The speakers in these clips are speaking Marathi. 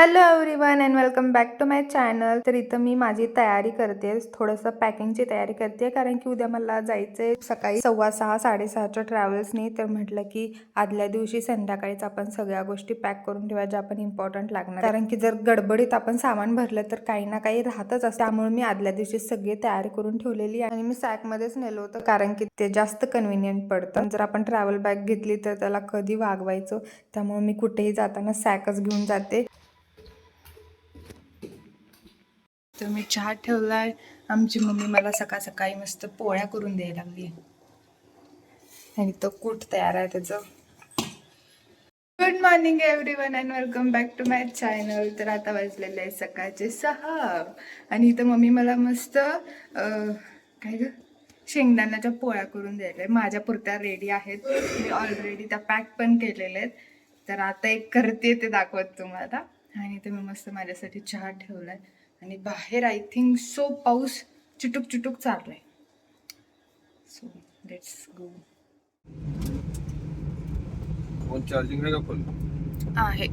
Hello everyone and welcome back to my channel तर इथं मी माझी तयारी करते थोडंसं पॅकिंगची तयारी करते कारण की उद्या मला जायचं आहे सकाळी सव्वा सहा साडेसहाच्या ट्रॅव्हल्सनी तर म्हटलं की आदल्या दिवशी संध्याकाळीच आपण सगळ्या गोष्टी पॅक करून ठेवा ज्या आपण इम्पॉर्टंट लागणार. कारण की जर गडबडीत आपण सामान भरलं तर काही ना काही राहतच असतं. त्यामुळे मी आदल्या दिवशी सगळी तयारी करून ठेवलेली आणि मी सॅकमध्येच नेलो होतं कारण की ते जास्त कन्व्हिनियंट पडतं. जर आपण ट्रॅव्हल बॅग घेतली तर त्याला कधी वागवायचं? त्यामुळे मी कुठेही जाताना सॅकच घेऊन जाते. तर मी चहा ठेवलाय. आमची मम्मी मला सकाळ सकाळी मस्त पोळ्या करून द्यायला लागली आणि तो कूट तयार आहे त्याचं. Good morning everyone and welcome back to my channel तर आता वाजलेले आहे सकाळचे सहा. आणि इथं मम्मी मला मस्त काय ग? शेंगदाण्याच्या पोळ्या करून द्यायला माझ्या पुरत्या रेडी आहेत. मी ऑलरेडी त्या पॅक पण केलेल्या आहेत. तर आता एक करते ते दाखवत तुम्हाला. आणि इथे मी मस्त माझ्यासाठी चहा ठेवलाय. आणि बाहेर आय थिंक सो पाऊस चिटूक चिटूक चाललाय so let's go phone charging आहे का फुल आहे.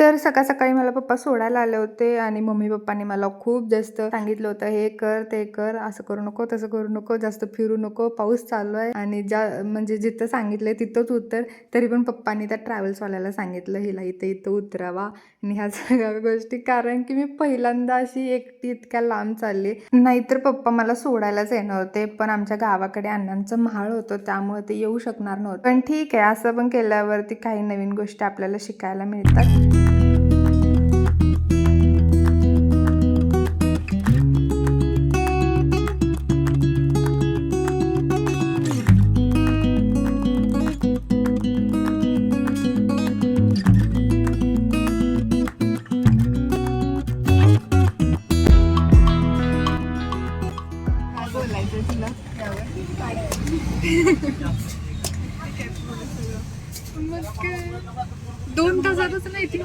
तर सकाळ सकाळी मला पप्पा सोडायला आले होते आणि मम्मी पप्पांनी मला खूप जास्त सांगितलं होतं हे कर ते कर असं करू नको तसं करू नको जास्त फिरू नको पाऊस चालू आहे. आणि ज्या म्हणजे जिथं सांगितलंय तिथंच उतर तरी पण पप्पांनी त्या ट्रॅव्हल्सवाल्याला सांगितलं हिला इथं इथं उतरावा. आणि ह्या सगळ्या गोष्टी कारण की मी पहिल्यांदा अशी एकटी इतक्या लांब चालली. नाहीतर पप्पा मला सोडायलाच येणार होते पण आमच्या गावाकडे अण्णांचं महाळ होतं त्यामुळे ते येऊ शकणार नव्हतं. पण ठीक आहे असं पण केल्यावरती काही नवीन गोष्टी आपल्याला शिकायला मिळतात. मग दोन तासातच नाही ती.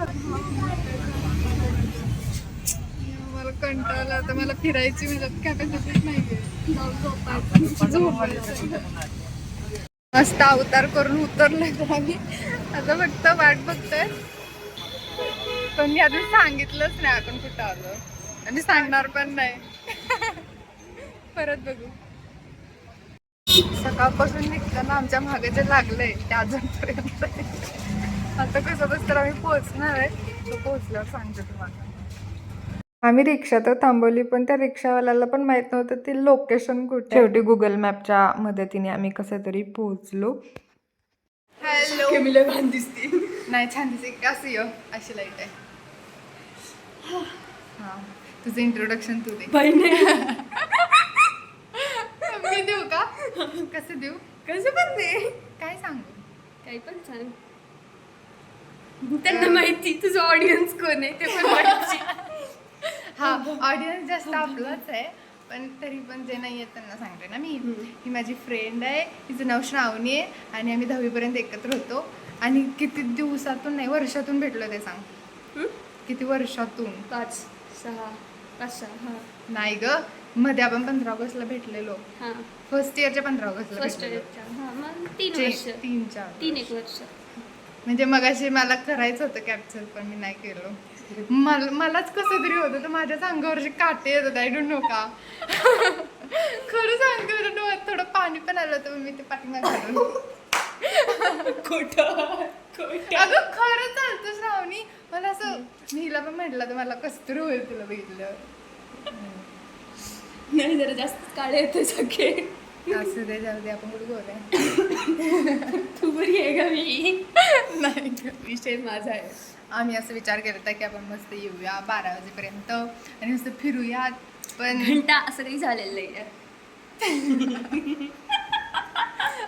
मला कंटाळा आता मला फिरायची म्हणजे कॅपॅसिटीच नाहीये. झोपायचं. मस्त अवतार करून उतरलोय आम्ही. आता फक्त वाट बघतोय. पण मी आधी सांगितलंच नाही आपण कुठं आलो. आणि सांगणार पण नाही. परत बघू. सकाळपासून निघताना आमच्या मागे जे लागलंय ते अजूनपर्यंत. आता कसं बस तर आम्ही पोहोचणार आहे. तो पोहोचल्यावर सांगते तुम्हाला. आम्ही रिक्षा तर थांबवली पण त्या रिक्षावाल्याला पण माहीत नव्हतं ते लोकेशन कुठे शेवटी गुगल मॅपच्या मदतीने आम्ही कसं तरी पोहोचलो. हॅलो. कमीला घाण दिसते. नाही छान दिसते. कसं यो अशी लाइट आहे. हा. तुझं इंट्रोडक्शन तू दे. का कसं देऊ? कसं पण ते काय सांगू? काही पण सांग त्यांना माहिती तुझं ऑडियन्स कोण आहे ते पण माहिती. हा ऑडियन्स जास्त आपलंच आहे पण तरी पण जे नाही आहेत त्यांना सांगते ना मी. ही माझी फ्रेंड आहे तिचं नाव श्रावणी आहे आणि आम्ही दहावीपर्यंत एकत्र होतो. आणि किती दिवसातून नाही वर्षातून भेटलो ते सांग? किती वर्षातून? पाच सहा पाच सहा हा. नाही ग. मध्ये आपण पंधरा ऑगस्टला भेटलेलो. हा. फर्स्ट इयरच्या पंधरा ऑगस्टला फर्स्ट भेटलेलो. इयरच्या हा मग तीन चे- वर्ष. तीन चार तीन एक वर्ष. म्हणजे मगाशी मला करायचं होतं कॅप्चर पण मी नाही केलो. मला मलाच कसं तरी होतं तर माझ्याच अंगावरचे काटे येत होते आय डोंट नो का? खरं सांगते माझ्या डोळ्यात थोडं पाणी पण आलं होतं मी ते पाठीमागे घालून खोटं. अगं खरं चालतं श्रावणी. मला असं मी हिला पण म्हटलं तर मला कसं तरी होईल तुला बघितलं नाही जरा जास्त काळे येते सगळे. असं दे जाऊ दे आपण कुठे गोरे तू बरी आहे का मी? नाही विषय माझा आहे. आम्ही असं विचार केला होता की आपण मस्त येऊया बारा वाजेपर्यंत आणि मस्त फिरूया पण घंटा असं काही झालेलं नाही आहे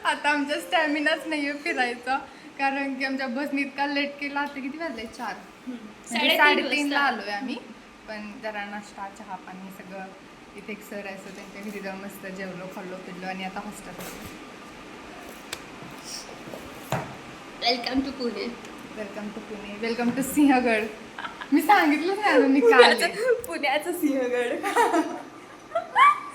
आता आमचा स्टॅमिनाच नाहीये फिरायचा कारण की आमच्या बसने इतका लेट केला आता किती वाजले? चार. म्हणजे साडेतीन साडेतीनला. आलोय आम्ही पण जरा नाश्ता चहा पाणी सगळं इथे एक सर आहे त्यांच्या घरी जाऊन मस्त जेवलो खाल्लो पिल्लो आणि आता hostel welcome to Pune welcome to Pune welcome to Sinhagad मी सांगितलं नाही अजून मी काल आहे. पुण्याचं सिंहगड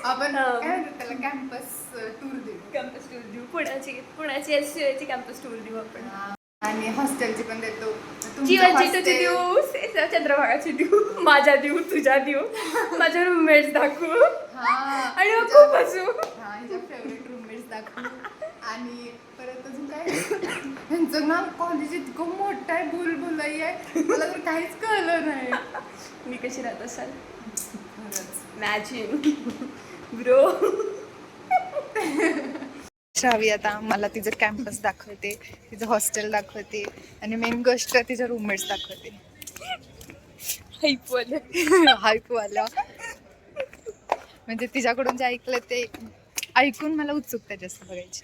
आपण. काय त्याला? कॅम्पस टूर देऊ. कॅम्पस टूर देऊ. पुण्याची पुण्याची एस ची कॅम्पस टूर देऊ आपण. आणि हॉस्टेलची पण देतो. तुमचं जीवनची चंद्रभागाची देऊ माझ्या देऊ तुझ्या देऊ माझ्या रूममेट्स दाखवू. आणि मग खूप हसू. हा हिच्या फेवरेट रूममेट्स दाखवू. आणि परत अजून काय? ह्यांचं ना कॉलेज इतकं मोठं आहे बोल बोलाई आहे. मला तर काहीच कळलं नाही. मी कशी राहत असाल? मॅजिन ब्रो श्रावी आता मला तिचं कॅम्पस दाखवते तिचं हॉस्टेल दाखवते आणि मेन गोष्ट तिच्या रूममेट्स दाखवते. म्हणजे तिच्याकडून जे ऐकलं ते ऐकून मला उत्सुकता जास्त बघायची.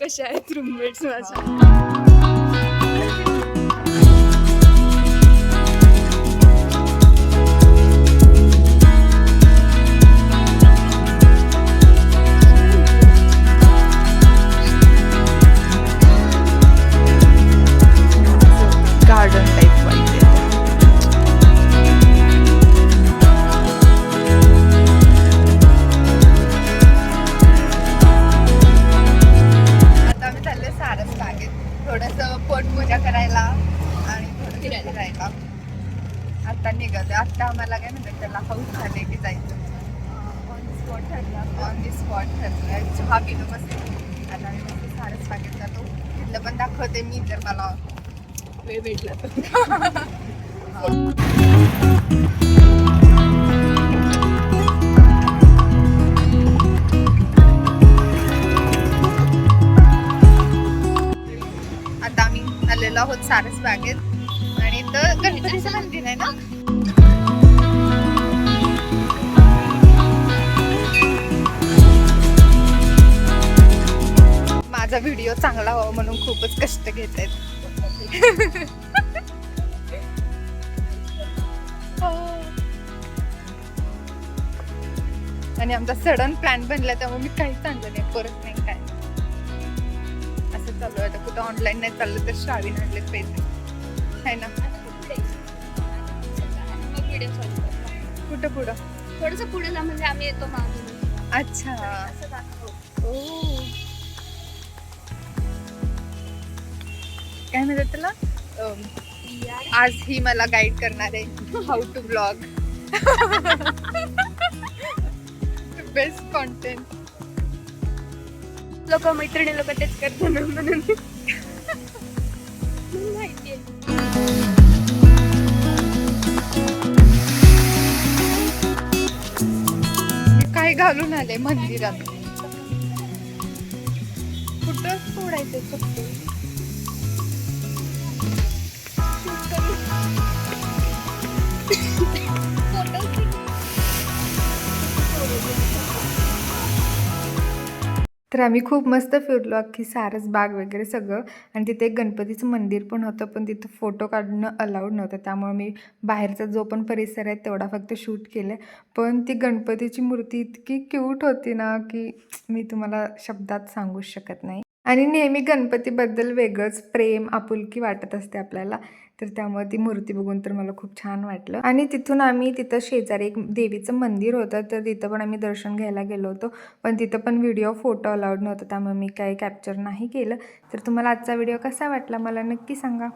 कशा आहेत रूममेट्स माझ्या? आता निघालो आता आम्हाला काय म्हणतात त्याला हाऊस झाले की जायचं. ऑन स्पॉट ठरलं. ऑन दी स्पॉट ठरलं. चहा पिलो बसले आता आम्ही मस्त सारस बागेत जातो तिथलं पण दाखवते मी जर मला. वेळ भेटला तर. आता आम्ही आलेलो आहोत सारस बागेत मंदिर आहे ना? माझा व्हिडिओ चांगला व्हावा म्हणून खूपच कष्ट घेत आहेत आणि आमचा सडन प्लॅन बनला त्यामुळे मी काहीच आणलं नाही परत नाही काय. असं चालू आहे. कुठं ऑनलाईन नाही चाललं तर श्रावी आणले पैसे. आहे ना? व्हिडिओ चालू कुठं पुढं थोडस पुढे जा म्हणजे आम्ही येतो मागून अच्छा. असं दाखव. ओ. काय म्हणतात त्याला? अम, आज ही मला गाईड करणार आहे. How to blog best content लोक मैत्रिणी लोक तेच करतात ना म्हणून. माहितीये. मी पाय घालून आले मंदिरात. कुठं सोडायचं चप्पल तर आम्ही खूप मस्त फिरलो अख्खी सारस बाग वगैरे सगळं. आणि तिथे एक गणपतीचं मंदिर पण होतं पण तिथं फोटो काढणं अलाउड नव्हतं. त्यामुळे मी बाहेरचा जो पण परिसर आहे तेवढा फक्त शूट केलं पण ती गणपतीची मूर्ती इतकी क्यूट होती ना की मी तुम्हाला शब्दात सांगू शकत नाही. आणि नेहमी गणपतीबद्दल वेगळंच प्रेम आपुलकी वाटत असते आपल्याला. तर त्यामुळे ती मूर्ती बघून तर मला खूप छान वाटलं. आणि तिथून आम्ही तिथं शेजारी एक देवीचं मंदिर होतं. तर तिथं पण आम्ही दर्शन घ्यायला गेलो होतो. पण तिथं पण व्हिडिओ फोटो अलाउड नव्हतं. त्यामुळे मी काही कॅप्चर नाही केलं. तर तुम्हाला आजचा व्हिडिओ कसा वाटला? मला नक्की सांगा.